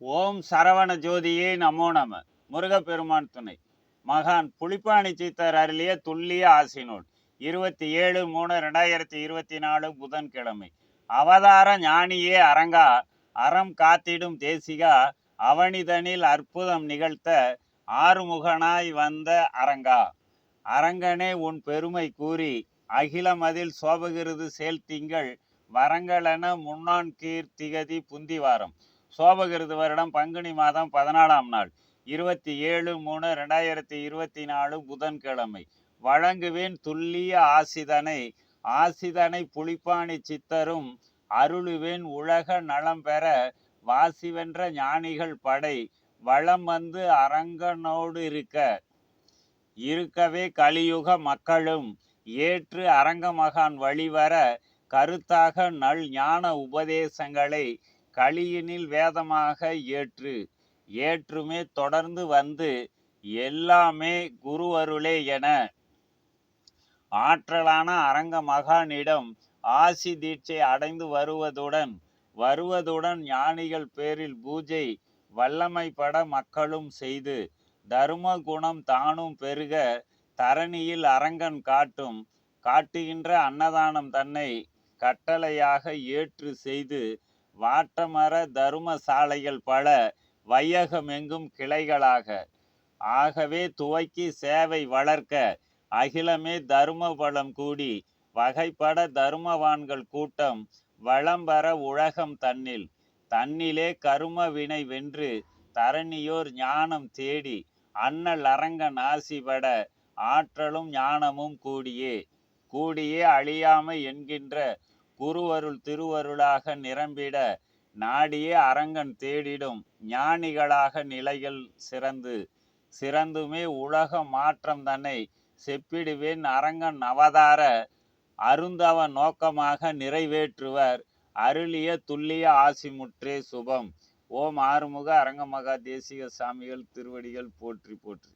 ஓம் சரவண ஜோதியே நமோ நம. முருகப்பெருமான் துணை. மகான் புலிப்பாணி சித்தர் அருளிய துல்லிய ஆசினோல் இருபத்தி ஏழு மூணு ரெண்டாயிரத்தி இருபத்தி நாலு புதன்கிழமை. அவதார ஞானியே அரங்கா அறம் காத்திடும் தேசிகா அவனிதனில் அற்புதம் நிகழ்த்த ஆறுமுகனாய் வந்த அரங்கா. அரங்கனே உன் பெருமை கூறி அகிலமதில் சோபகிருது செயல்திங்கள் வரங்களென முன்னான் கீர்த்திகதி புந்திவாரம் சோபகிருது வருடம் பங்குனி மாதம் பதினாலாம் நாள். இருபத்தி ஏழு மூணு ரெண்டாயிரத்தி இருபத்தி நாலு புதன்கிழமை. வழங்குவேன் துல்லிய ஆசிதனை. ஆசிதனை புலிப்பாணி சித்தரும் அருளுவேன் உலக நலம் பெற வாசிவென்ற ஞானிகள் படை. வளம் வந்து அரங்கனோடு இருக்க. இருக்கவே கலியுக மக்களும். ஏற்று அரங்கமகான் வழிவர. கருத்தாக நல் ஞான உபதேசங்களை. கலியினில் வேதமாக ஏற்று ஏற்றுமே தொடர்ந்து வந்து எல்லாமே குரு அருளே என. ஆற்றலான அரங்க மகானிடம் ஆசி தீட்சை அடைந்து வருவதுடன் வருவதுடன் ஞானிகள் பேரில் பூஜை வல்லமைப்பட மக்களும் செய்து தரும குணம் தானும் பெருக தரணியில் அரங்கன் காட்டும் காட்டுகின்ற அன்னதானம் தன்னை கட்டளையாக ஏற்று செய்து வாட்டமர தரும சாலைகள் பல வையகமெங்கும் கிளைகளாக. ஆகவே துவக்கி சேவை வளர்க்க அகிலமே தரும பலம் கூடி வகைப்பட தருமவான்கள் கூட்டம் வளம்பர உலகம் தன்னில். தன்னிலே கரும வினை வென்று தரணியோர் ஞானம் தேடி அண்ணல் அரங்கன் ஆசிபட ஆற்றலும் ஞானமும் கூடியே. கூடியே அழியாமை என்கின்ற குருவருள் திருவருளாக நிரம்பிட நாடியே அரங்கன் தேடிடும். ஞானிகளாக நிலைகள் சிறந்து சிறந்துமே உலக மாற்றம் தன்னை செப்பிடுவேன் அரங்கன் அவதார அருந்தவ நோக்கமாக நிறைவேற்றுவர். அருளிய துல்லிய ஆசிமுற்றே சுபம். ஓம் ஆறுமுக அரங்கமகா தேசிக சாமிகள் திருவடிகள் போற்றி போற்றி.